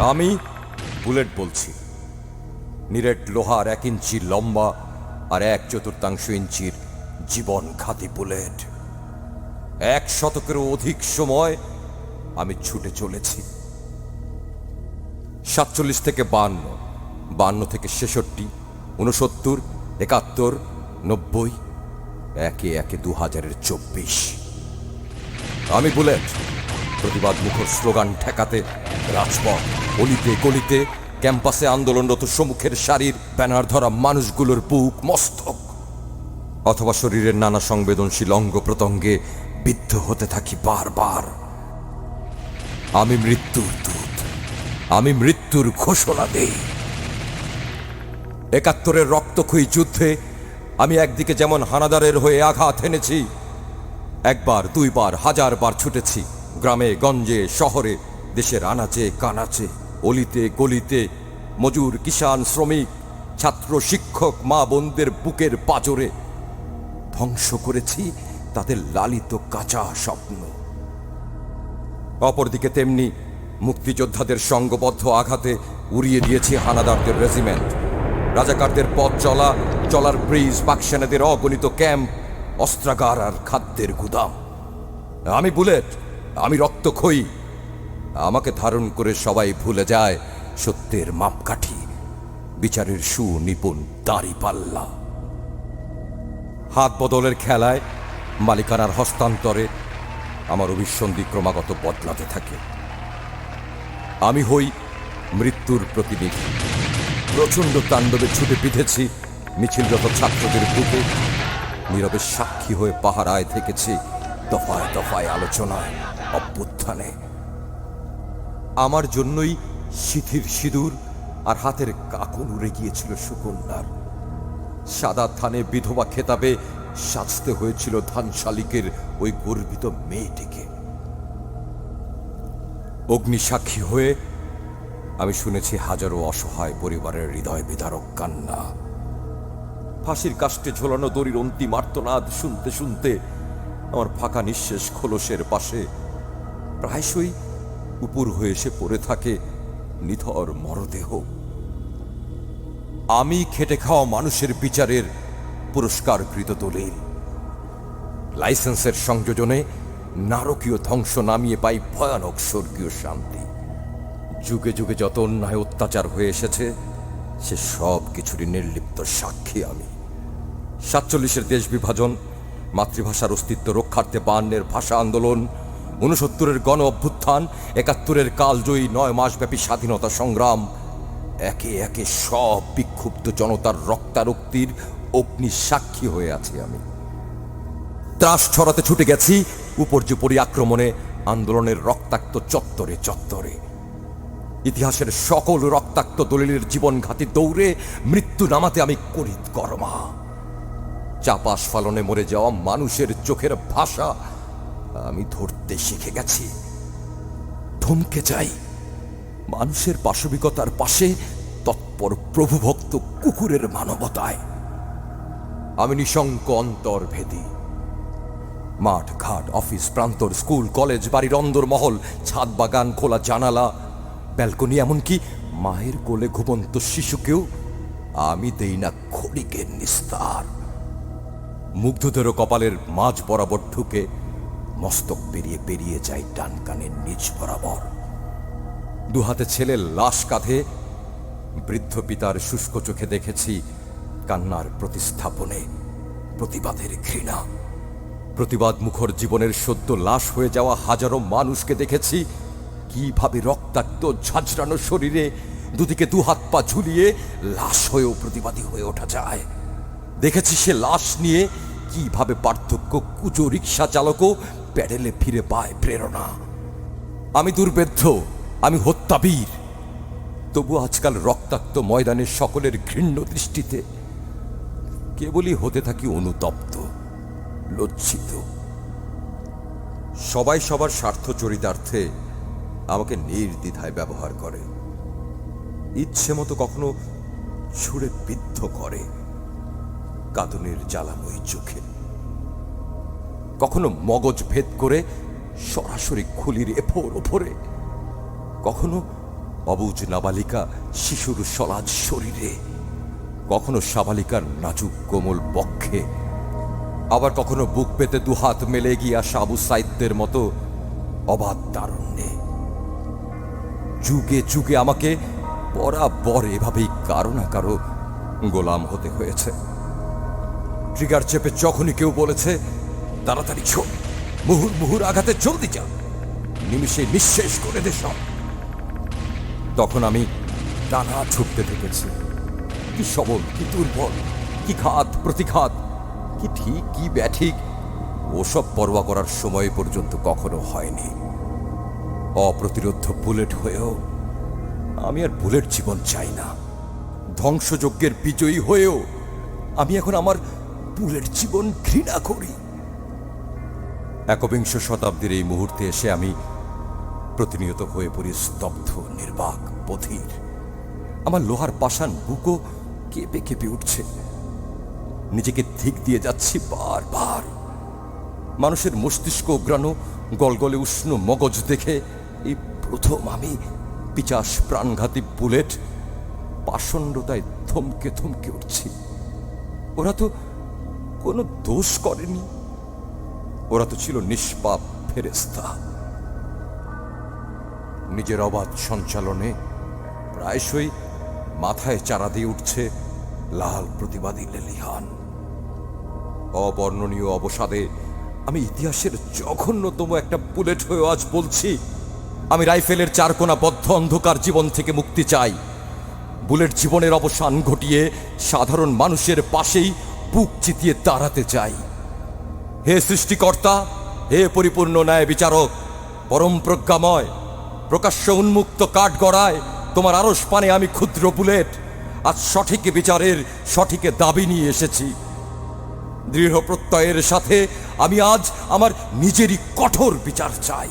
আমি বুলেট বলছি। নিরেট লোহার এক ইঞ্চি লম্বা আর এক চতুর্থাংশ ইঞ্চির জীবন ঘাতি বুলেট। এক শতকেরও অধিক সময় আমি ছুটে চলেছি। সাতচল্লিশ থেকে বান্ন বান্ন থেকে ছেষট্টি উনসত্তর একাত্তর, নব্বই, একে একে দু হাজারের চব্বিশ। আমি বুলেট। প্রতিবাদ মুখর স্লোগান ঠেকাতে রাজপথ, অলিতে গলিতে, ক্যাম্পাসে আন্দোলনরত সম্মুখের সারির ব্যানার ধরা মানুষগুলোর বুক মস্তক। অথবা শরীরের নানা সংবেদনশীল অঙ্গ প্রত্যঙ্গে বিদ্ধ হতে থাকি বারবার। আমি মৃত্যুর দূত। আমি মৃত্যুর ঘোষণা দেই। একাত্তরের রক্তক্ষয়ী যুদ্ধে আমি একদিকে যেমন হানাদারের হয়ে আঘাত এনেছি, একবার, দুইবার, হাজারবার ছুটেছি। গ্রামে, গঞ্জে, শহরে দেশের আনাচে কানাচে, অলিতে, গলিতে, মজুর কিষান শ্রমিক, ছাত্র, শিক্ষক, মা বোনদের বুকের পাজরে ধ্বংস করেছি তাদের লালিত কাঁচা স্বপ্ন। অপরদিকে তেমনি মুক্তিযোদ্ধাদের সঙ্গবদ্ধ আঘাতে উড়িয়ে দিয়েছি হানাদারদের রেজিমেন্ট। রাজাকারদের পথ চলা, চলার ব্রিজ পাকসেনাদের অগণিত ক্যাম্প, অস্ত্রাগার আর খাদ্যের গুদাম। আমি বুলেট আমি রক্তক্ষয়ী আমাকে ধারণ করে সবাই ভুলে যায় সত্যের মাপকাঠি, বিচারের সুনিপুণ দাড়ি পাল্লা। হাত বদলের খেলায় মালিকানার হস্তান্তরে আমার অভিসন্ধি ক্রমাগত বদলাতে থাকে। আমি হই মৃত্যুর প্রতিনিধি। প্রচণ্ড তাণ্ডবে ছুটে বিঁধেছি মিছিলরত ছাত্রদের বুকে। নীরবে সাক্ষী হয়ে পাহারায় থেকেছি। দফায় দফায় আলোচনায়, অভ্যুত্থানে। আমার জন্যই সিথির সিঁদুর আর হাতের কাকন উড়ে গিয়েছিল সুকন্যার সাদা ধানে বিধবা খেতাবে সাজতে হয়েছিল ধান শালিকের ওই গর্বিত মেয়েটিকে। অগ্নিসাক্ষী হয়ে আমি শুনেছি হাজারো অসহায় পরিবারের হৃদয় বিদারক কান্না। ফাঁসির কাষ্টে ঝোলানো দড়ির অন্তিম আর্তনাদ শুনতে শুনতে আমার ফাঁকা নিঃশেষ খোলসের পাশে। প্রায়শই উপর হয়ে এসে পড়ে থাকে নিথর মরদেহ। আমি খেটে খাওয়া মানুষের বিচারের পুরস্কারকৃত দলিল। লাইসেন্সের সংযোজনে নারকীয় ধ্বংস নামিয়ে পাই ভয়ানক স্বর্গীয় শান্তি। যুগে যুগে যত অন্যায় অত্যাচার হয়ে এসেছে, সে সব কিছুরই নির্লিপ্ত সাক্ষী আমি। সাতচল্লিশের দেশ বিভাজন মাতৃভাষার অস্তিত্ব রক্ষার্থে বান্নের ভাষা আন্দোলন, ঊনসত্তরের গণ অভ্যুত্থান, একাত্তরের কালজয়ী নয় মাসব্যাপী স্বাধীনতা সংগ্রাম, একে একে সব বিক্ষুব্ধ জনতার রক্তারক্তির অগ্নি সাক্ষী হয়ে আছি আমি। ত্রাস ছড়াতে ছুটে গেছি উপর্যুপরি আক্রমণে, আন্দোলনের রক্তাক্ত চত্বরে চত্বরে। ইতিহাসের সকল রক্তাক্ত দলিলের জীবনঘাতী দৌড়ে মৃত্যু নামাতে আমি করিত কর্মা। চাপাস ফালনে মরে যাওয়া মানুষের চোখের ভাষা আমি ধরতে শিখে গেছি। থমকে যাই। মানুষের পাশবিকতার পাশে তৎপর প্রভুভক্ত কুকুরের মানবতায়। আমি নিশঙ্ক অন্তর ভেদি মাঠ, ঘাট, অফিস, প্রান্তর, স্কুল, কলেজ, বাড়ির অন্দর মহল, ছাদ বাগান, খোলা জানালা, ব্যালকনি, এমনকি মায়ের কোলে ঘুমন্ত শিশুকেও আমি দেই না ক্ষণিকের নিস্তার। মুগ্ধদেরও কপালের মাঝ বরাবর ঢুকে মস্তক পেরিয়ে পেরিয়ে যায় ডান কানের নিচ বরাবর। দুহাতে ছেলের লাশ কাঁধে বৃদ্ধ পিতার শুষ্ক চোখে দেখেছি কান্নার প্রতিস্থাপনে প্রতিবাদের ঘৃণা। প্রতিবাদ মুখর জীবনের সদ্য লাশ হয়ে যাওয়া হাজারো মানুষকে দেখেছি কীভাবে রক্তাক্ত ঝাঁঝরানো শরীরে দুদিকে দু হাত পা ঝুলিয়ে লাশ হয়েও প্রতিবাদী হয়ে ওঠা যায়। দেখেছি সে লাশ নিয়ে কীভাবে পার্থক্য কুচো রিক্সা চালকও প্যাডেলে ফিরে পায় প্রেরণা। আমি দুর্বেদ্য আমি হত্যাবীর। তবু আজকাল রক্তাক্ত ময়দানে সকলের ঘৃণ্য দৃষ্টিতে কেবলই হতে থাকি অনুতপ্ত, লজ্জিত। সবাই সবার স্বার্থ চরিতার্থে আমাকে নির্দ্বিধায় ব্যবহার করে। ইচ্ছে মতো কখনো ছুঁড়ে বিদ্ধ করে। কাঁদনের জ্বালাময়ী চোখে। কখনো মগজ ভেদ করে সরাসরি খুলির এফোর ওপরে। কখনো অবুজ নাবালিকা শিশুর সলাজ শরীরে। কখনো সাবালিকার নাজুক কোমল বক্ষে। আবার কখনো বুক পেতে দুহাত মেলে গিয়া সাবু সাইদদের মতো অবাধ তারণ্যে। যুগে যুগে আমাকে বরাবর এভাবেই কারও না কারও গোলাম হতে হয়েছে। ট্রিগার চেপে যখনই কেউ বলেছে, তাড়াতাড়ি ছোট মুহুর মুহুর আঘাতে জলদি যা, নিমিষে নিঃশেষ করে দে সব। তখন আমি টানা ছুটতে থেকেছি কি সবল, কি দুর্বল, কি ঘাত, প্রতিঘাত, কি ঠিক, কি ব্যাঠিক, ওসব পরোয়া করার সময় পর্যন্ত কখনো হয়নি। অপ্রতিরোধ বুলেট হয়েও আমি আর বুলেট জীবন চাই না। ধ্বংসযজ্ঞের বিজয়ী হয়েও আমি এখন আমার বুলেট জীবন ঘৃণা করি। একবিংশ শতাব্দীর এই মুহূর্তে এসে আমি প্রতিনিয়ত হয়ে পড়ি স্তব্ধ নির্বাক বধির আমার লোহার পাষাণ বুকো কেঁপে কেঁপে উঠছে। নিজেকে ধিক দিয়ে যাচ্ছি বারবার। মানুষের মস্তিষ্ক অগ্রাণ গলগলে উষ্ণ মগজ দেখে এই প্রথম আমি পিচাস প্রাণঘাতী বুলেট পাষণ্ডতায় থমকে থমকে উঠছি। ওরা তো কোনো দোষ করেনি। ওরা তো ছিল নিষ্পাপ ফেরেস্তা নিজের অবাধ সঞ্চালনে প্রায়শই মাথায় চারা দিয়ে উঠছে লাল প্রতিবাদী লেলিহান। অবর্ণনীয় অবসাদে আমি ইতিহাসের জঘন্যতম একটা বুলেট হয়ে আজ বলছি, আমি রাইফেলের চারকোনা বদ্ধ অন্ধকার জীবন থেকে মুক্তি চাই। বুলেট জীবনের অবসান ঘটিয়ে সাধারণ মানুষের পাশেই বুক চিতিয়ে দাঁড়াতে চাই। হে সৃষ্টিকর্তা, হে পরিপূর্ণ ন্যায় বিচারক, পরম প্রজ্ঞাময়, প্রকাশ্য উন্মুক্ত কাঠ গড়ায় তোমার আরস পানে আমি ক্ষুদ্র বুলেট, আজ সঠিক বিচারের সঠিক দাবি নিয়ে এসেছি। দৃঢ় প্রত্যয়ের সাথে আমি আজ আমার নিজেরই কঠোর বিচার চাই।